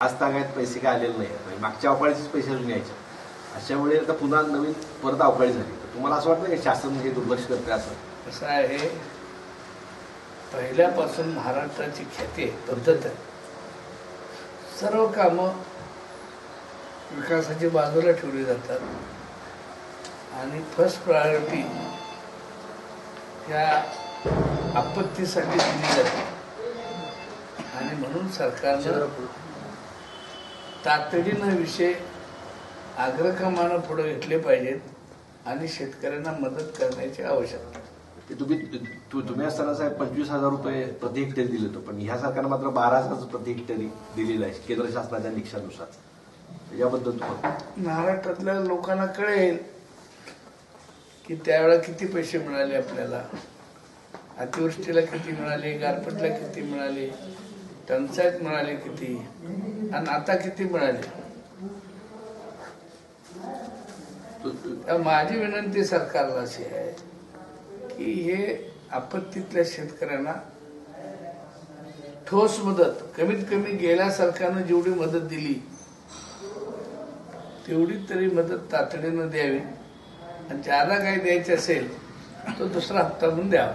आज तागायत पैसे काय आलेले नाही म्हणजे मागच्या अवकाळीचेच पैसे अजून यायचे. अशामुळे आता पुन्हा नवीन परत अवकाळी झाली. तर तुम्हाला असं वाटतं की शासन हे दुर्लक्ष करते असं? कसं आहे. पहिल्यापासून महाराष्ट्राची ख्याती आहे पद्धत आहे. सर्व कामं विकासाची बाजूला ठेवली जातात. आणि फर्स्ट प्रायोरिटी ह्या आपत्तीसाठी दिली जाते. आणि म्हणून सरकारनं तातडीनं विषय अग्रक्रमानं पुढे घेतले पाहिजेत आणि शेतकऱ्यांना मदत करण्याची आवश्यकता. ते तुम्ही तु- तुम्ही असताना साहेब पंचवीस हजार रुपये प्रति हेक्टरी दिले होते पण ह्या सरकारनं मात्र बारा हजार प्रति हेक्टरी दिलेलं आहे केंद्र शासनाच्या निकषानुसार. त्याच्याबद्दल तुम्हाला? महाराष्ट्रातल्या लोकांना कळेल की त्यावेळेला किती पैसे मिळाले आपल्याला. अतिवृष्टीला किती मिळाले गारपीटला किती मिळाले टंचाईत मिळाले किती? आणि आता किती मिळाले माझी विनंती सरकारला अशी आहे की हे आपत्तीतल्या शेतकऱ्यांना ठोस मदत कमीत कमी गेल्या सरकारनं जेवढी मदत दिली तेवढी तरी मदत तातडीनं द्यावी. आणि ज्याला काही द्यायची असेल तो दुसरा हप्ता म्हणून द्यावा.